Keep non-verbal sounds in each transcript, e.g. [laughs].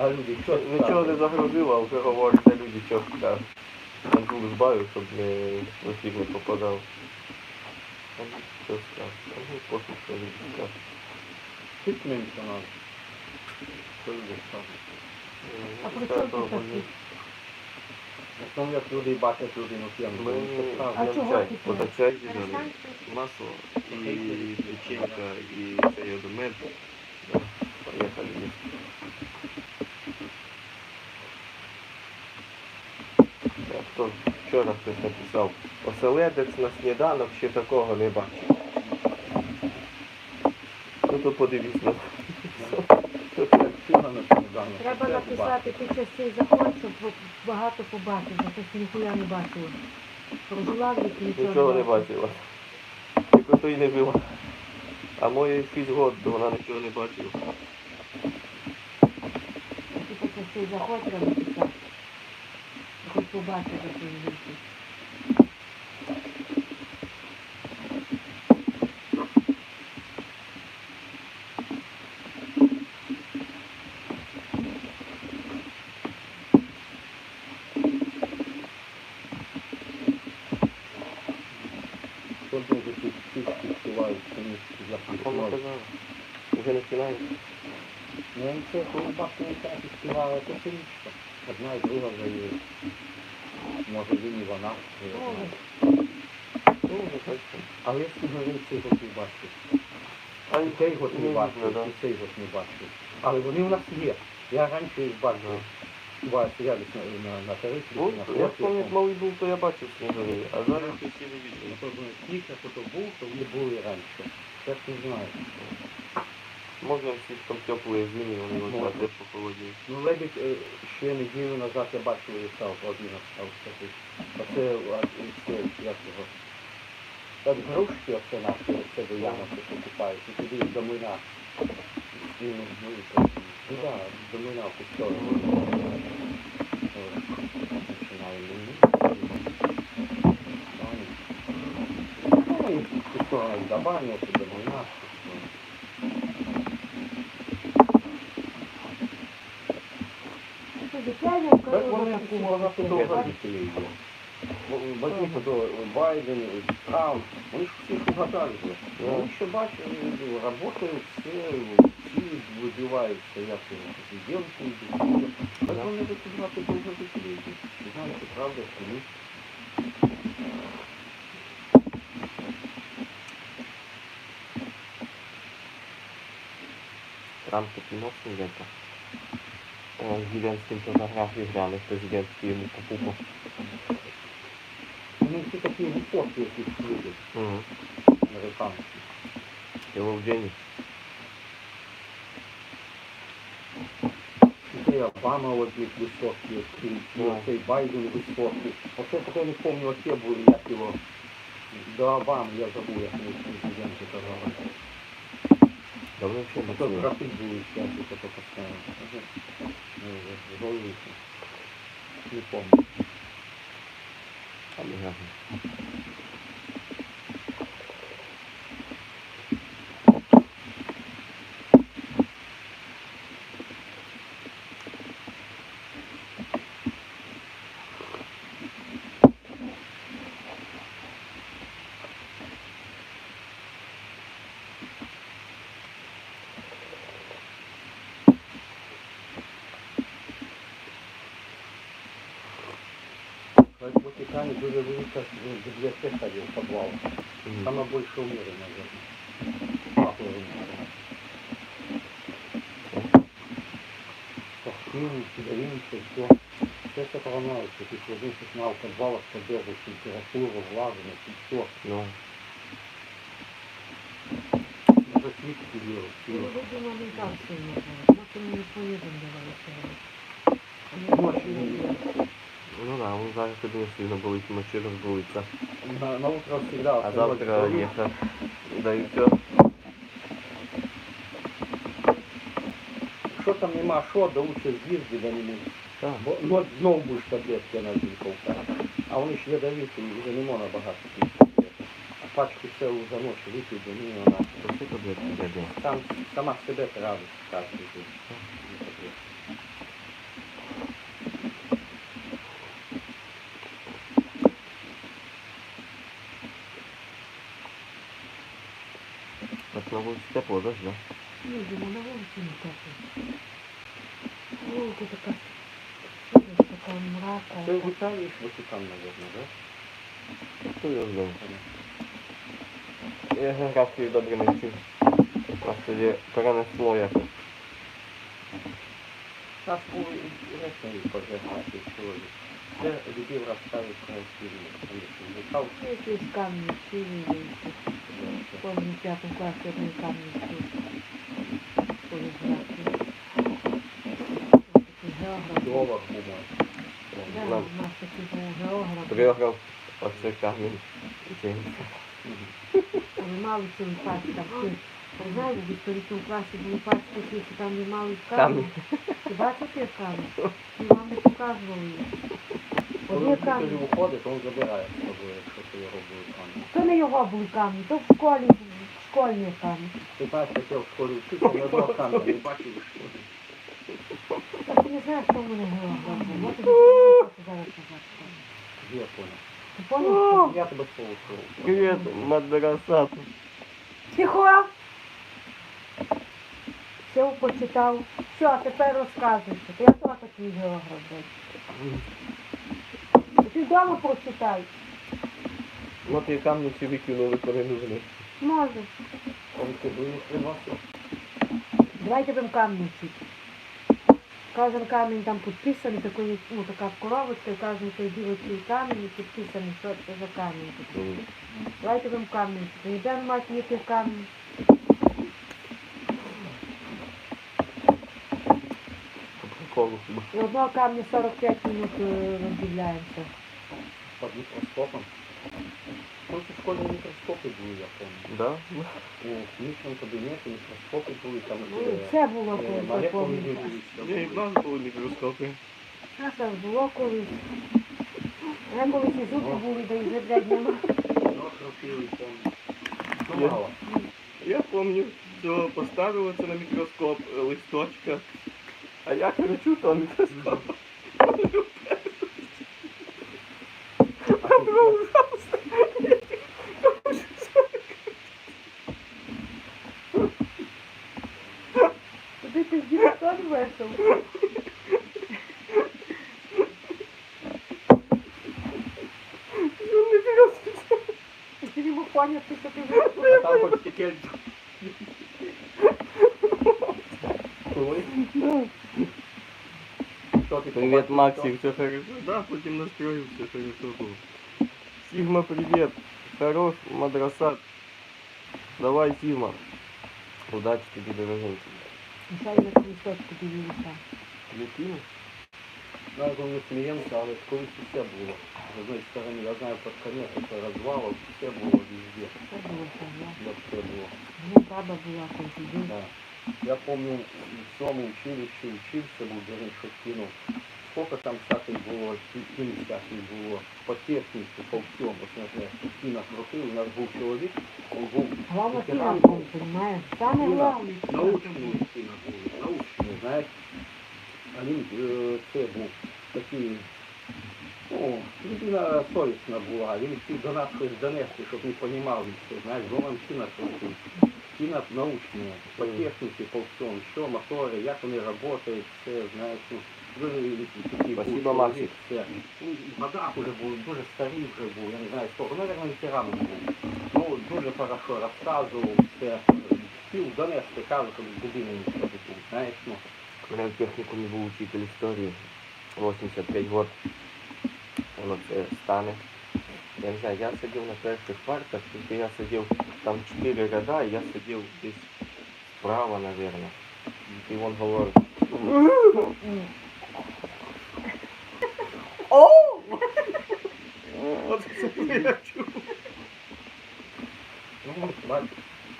А люди, що Нічого не загрузило, а вже говорить, де люди що скажуть. Там був збавив, щоб не носів не попадав. Там що скажуть. Там ну, пофіг, що люди скажуть. Чуть менше надо. Що люди скажуть? А при чому тут такі? Ну, як люди бачать людину п'яну, Ми А чого чай, ти от чай зелений, масло і печенька, і цей от мед. Поїхали. Так, то вчора хтось написав, оселедець на сніданок ще такого не бачив. Ну то сніданок. Треба написати, ти частей заходь, щоб багато побачив, бо ти ніхуя не бачила. Прожила в віки, нічого не бачила. Тільки то й не було. А моє 6 років, то вона нічого не бачила. Ти частей заходь, треба. Хоч побачити свої віки. Що дуже тут всі співають, що ні, для Кому прикладу. казала? Вже не співає? Ну, і це, коли бачимо, так і співали, то це річка. Одна і друга вже є. Може він і вона. я. Але я сніговий цей год не бачив. А І цей год не бачив, і цей год не бачив. Але вони у нас є. Я раніше їх бачив. Буває, стояли на, на, на тарифі, Ну, я пам'ятаю, малий був, то я бачив сніговий, а зараз я хто був, то вони були раніше. Зараз не знаю. Може, всі там теплі зимі, вони от тепло холодні. Ну, лебідь е, ще неділю назад я бачив і став один став такий. Оце а, і це, як його. От грушки оце наші, оце до що покупають, і туди до млина. І, ну, і так, ну, до млина в ту сторону. Починає млини. Ну, і в ту сторону до бані, до млина. Так вони кумова довго дітей є. До Байден, Трамп, вони ж всіх угадали. Вони ще бачили, працюють все, всі вибиваються, як президенти йдуть. Так вони до туди довго дітей. Не чи правда, чи ні. Трамп такий мощний дядько. Е, З Зеленським фотографії грали, президентські йому по пупу. Вони всі такі високі, якісь люди, Угу. американці. Його в Джені. І цей Обама от них високий, і, і Ну. цей Байден високий. Оце таке не пам'ятаю, оце були, як його. До Обами, я забув, як вони президенти казали. Давно ще Ну, то бачили. графи були всякі, то постійно. Ну, вже зголовився. Не пам'ятаю. Там не гарно. В Ватикане дуже велика библиотека є в підвалах. Мгм. Саме більше в мірі, мабуть. Папа Картины, фигуринки, все. Все это поломается. Ты сложился на в подвалах, поддерживаешь температуру, влажность и все. Ну, Даже свитки делают. Ну, все. видимо, не так сильно. Може, мені не поїдемо давали сьогодні. Ночью не видно. Ну да, зараз тобі сильно болить, мочі розболиться. На, на утро всегда. А завтра їхати. Да і все. Що там нема, що, да лучше з'їзди, да не можеш. Так. Бо ну, знову будеш таблетки на день ковтати. А вони ж ядовиті, і вже не можна багато пити таблеток. А пачку цілу за ночь випити, ну вона То всі таблетки дядя. там сама себе травить кожен день. Так на вулиці тепло, да? да? Їздимо на вулиці не тепло. Вулиця така, така мрака. Це в Італії ж мабуть, да? Хто його знає? Я географію добре не вчив. Нас тоді перенесло якось. По географії чоловік. Це любив розставити рівні. Вивчав, Якісь камні сілі, помню, в п'ятому класі одної камні сілі. По географії. Такий географ. Да, у нас такий був географ. Приграв оце камінь. Вони мали цілий пач там. Ти ти в історичному класі були пачки що там не мали. Камінь. Ти ті? І вам не показували. Коли він камні. виходить, він забирає з собою, якщо це його камні. То не його були камні, то в школі були, школьні камні. Ти бачиш, я в школі вчився, ні одного камня не бачив у школі. Та ти не знаєш, що в мене географ був. Я не понял. Ти поняв? Я тебе слухаю. Привіт, мадрасат. Тихо! Все почитав. Все, а тепер розказуйте. Я теж такий географ. блядь. Ти вдома прочитай. Ну ті камні всі викинули, нужны. Може. Он тебе не приносив. Давайте будемо камні вчити. Кожен камінь там підписаний, такий, ну, така коробочка, і кожен той білий камінь і підписаний, що це за камінь. такий. Давайте будемо камні вчити. Ніде немає ніяких камінь. І одного камня 45 минут е, розділяємося. Під мікроскопом. Тут у школі мікроскопи були, я пам'ятаю. Да? У книжному кабінеті мікроскопи були, там Ну, і це було е, коли молекули повністю. дивилися. Ні, в нас були мікроскопи. А це ж було колись. Я колись і зуби були, да і вже, блядь, нема. Ну, крутили там. Ну, Я- мало. Я помню, що поставили це на мікроскоп е, листочка. А я кричу, то мікроскоп. А ти [laughs] Туди ти з діректор вийшов. Ну, не вірю. Ти не мог поняти, що ти А вийшов. там хоч тільки... Коли? Що ти Привет, побачив, Максик, все хорошо? Да, потім настроил, все хорошо было. Сигма, привет. Хорош, мадрасат. Давай, Сигма. Удачи тебе, дорогенький. Мішай на листочку дивилися. Яким? Ну, я говорю, клієнта, але колись все було. З одної сторони, я знаю, під конець це розвалов, все було везде. Все було все, все було. Ну, баба була тоді. Да. Я помню, в цьому училищі учився, був дурний, що кинув. Сколько там всяких було, кін всяких було, по техніці, по всьому. Наприклад, кіна крутив, у нас був чоловік, він був ти ветеран. понимаєш? Саме Кіно, научний кіно був, научний, знаєш. А він е, це був такий, ну, людина совісна була, він хотів до нас щось донести, щоб не розумів він все, знаєш, бо він кіно крутив. Кіно научне, по техніці, по всьому, що мотори, як вони працюють, все, знаєш, ну, Спасибо, Максик. Ну, уже був, дуже старий вже був, я не знаю, сколько, ну, наверное, ветераном був. Ну, дуже хорошо розказував, все. Хотів донести, кажу, людина не пробити, знаєш, ну. Когда в техникуме был учитель истории, 85 год, воно це стане. Я не знаю, я сидів на перших партах, тільки я сидів там чотири ряда, і я сидів десь справа, наверное. І він говорить, Ні. от це я чув. Ну, бач,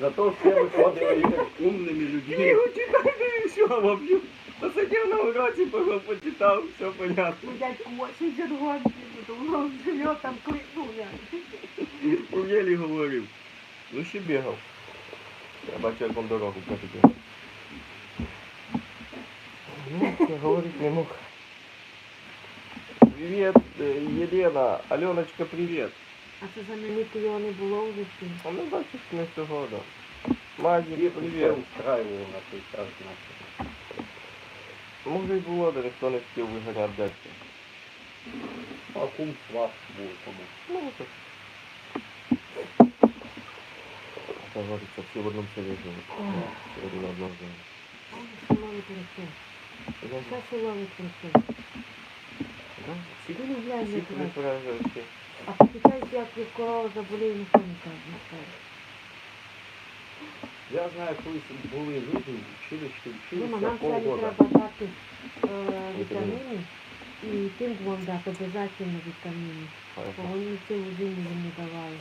зато все виходили і умными людьми. Я читаю и все вовсю. Посидел на уроке, пошел почитал, все понятно. Ну, дядьку 80 років, воно живе там кликнув я. Єлі говорив. Ну ще бігав. Я бачу, як він дорогу перебіг. Ну, я говорить не мог. Привет, э, Елена. Аленочка, привет. А це знаменитий його не було вже всім. А ну бачиш, не всього, да. Мазик, Їх все привіт. устраювало на той час, значить. Може й було, де ніхто не хотів виганяти дядька. А кум сват був тому. Ну, так. Как говорится, все в одном селе живут. Ага. Все один одно живут. Селовий прийшов. Да, Все селовий прийшов. Да. Не глянь, всі як туди раз. А почитайте, як від корова заболіє, ніхто не каже. не скаже. Я знаю, колись були люди, вчилищі, Дима, вчилися нам сьогодні полгода. треба дати е, вітаміни і тим двом дати обов'язково вітаміни. Бо вони цілу зиму їм не давали.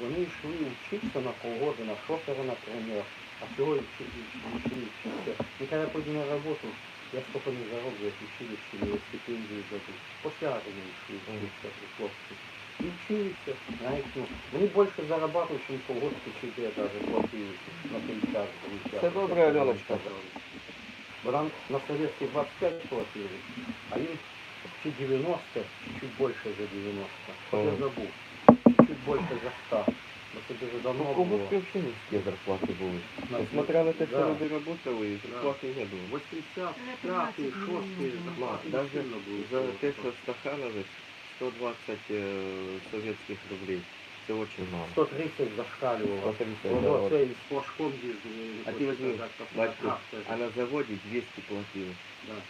Вони йшли вчитися на полгода, на шофера, например, а всего учили, учили, учиться. И когда пойду на работу, я сколько не заработал, в училище, мне стипендию дадут. После армии ушли учиться, хлопцы. И учились, знаете, ну, они больше зарабатывают, чем полгода тебе даже платили на 50 друзья. Це добре, Альоночка. Бо нам на советские 25 платили, а им чи 90, чуть больше за 90. Вот я Ага. забыл. Чуть больше за 100. Но это уже давно Ну, кому было. вообще низкие зарплаты были. На- Несмотря на то, что Да. люди работали, зарплаты не было. 80, Ну, 5, 6, 15 Ма, даже за те, что Стаханович, 120 э, советских рублей. Это очень мало. 130 зашкаливало. Посмотрите, Вот, да, вот вот. це із флажком їздили. А ты возьми, Батько, а на заводе 200 платили.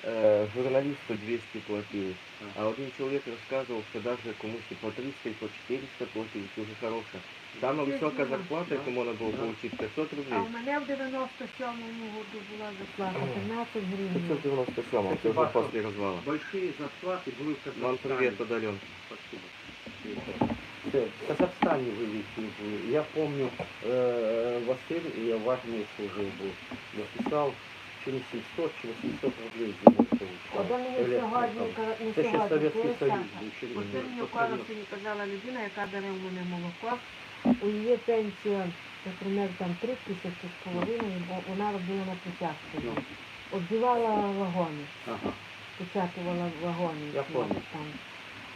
Э, журналисту 200 платили. Да. А один человек рассказывал, что даже комусь и по 300, и по 400 платили, это уже хорошая. Самая высокая зарплата, это можно было Да. получить 500 А рублей. в мене в 97-му году була зарплата 13 гривень. 597, это уже Спасибо. после развала. Большие зарплаты були в Казахстані. Вам привет, удален. Спасибо. Це в Казахстані великі були. Я помню, е, Василь, я в армії служив був, написав чи 700, чи 800 рублей. От мені Електро сьогодні, не Це ще сьогодні, Совєтський коли Союз був. ще Оце не мені було. вкладу сьогодні казала людина, яка бере в мене молоко. У її пенсія, наприклад, там 3 тисячі з половиною, бо вона робила на початку. Ну. Оббивала вагони, Ага. початувала вагони. Я. Там.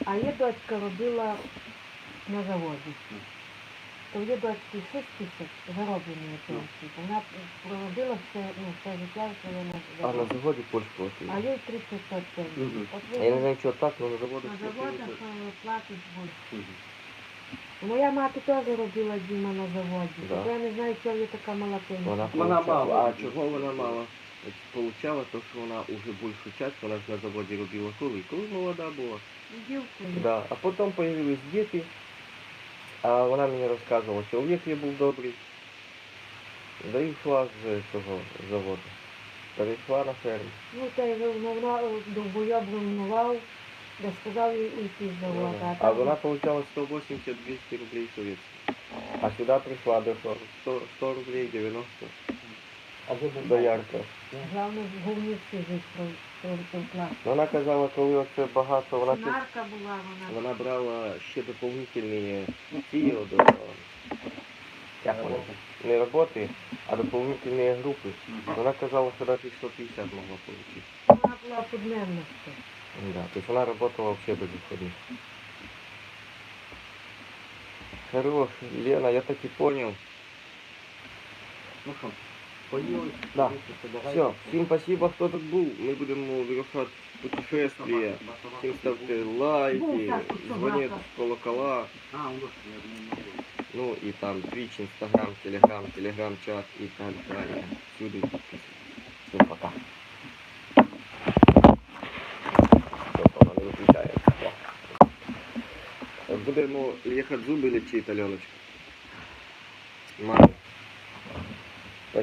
А її дочка робила на заводі. То в її дочці 6 тисяч заробленої пенсії. Вона проробила все, ну, все життя своє на А на заводі. заводе больше платили. А їй 35 пенсій. Мгм. От Я не знаю, что так, но на заводах на заводах е, платить більше. Мгм. Моя мати теж робила Діма на заводі. Да. Тобто я не знаю, чого є така мала пенсія. Вона Вона получала, мало. а чого вона мало? От Получала то, що вона уже більшу часть, вона ж на заводі робила коли, коли молода була. Дівкою. Да. А потім появились діти, а вона мені розказувала, чоловік їй був добрий. Да і йшла з цього заводу. Перейшла на ферму. Ну, та й вона довбойоб руйнував, де сказав їй уйти з заводу. А там- вона получала 180-200 рублей советских. А сюди прийшла до що? 100, 100 рублей, 90. А До Ярка. Головне, в говні всі плат. Вона казала, коли оце багато, вона Нарка була вона. Вона брала ще дополнительні ці от, е, не роботи, а дополнительні групи. Вона казала, що навіть 150 могла получить. Вона була подменна. ще. Да, то есть вона работала вообще без выходных. Хорош, Лена, я так и понял. Ну що, поїли? Да. Все, всім спасибо, хто тут був. Ми будемо вирушати путешествие. Всім ставте лайки, дзвоніть колокола. Ну, я не. Ну і там Twitch, Instagram, Telegram, Telegram-чат і так далі. Всюди. Всім пока. Будемо їхати зуби лечити, Альоночка. Мама.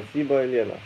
Спасибо, Елена.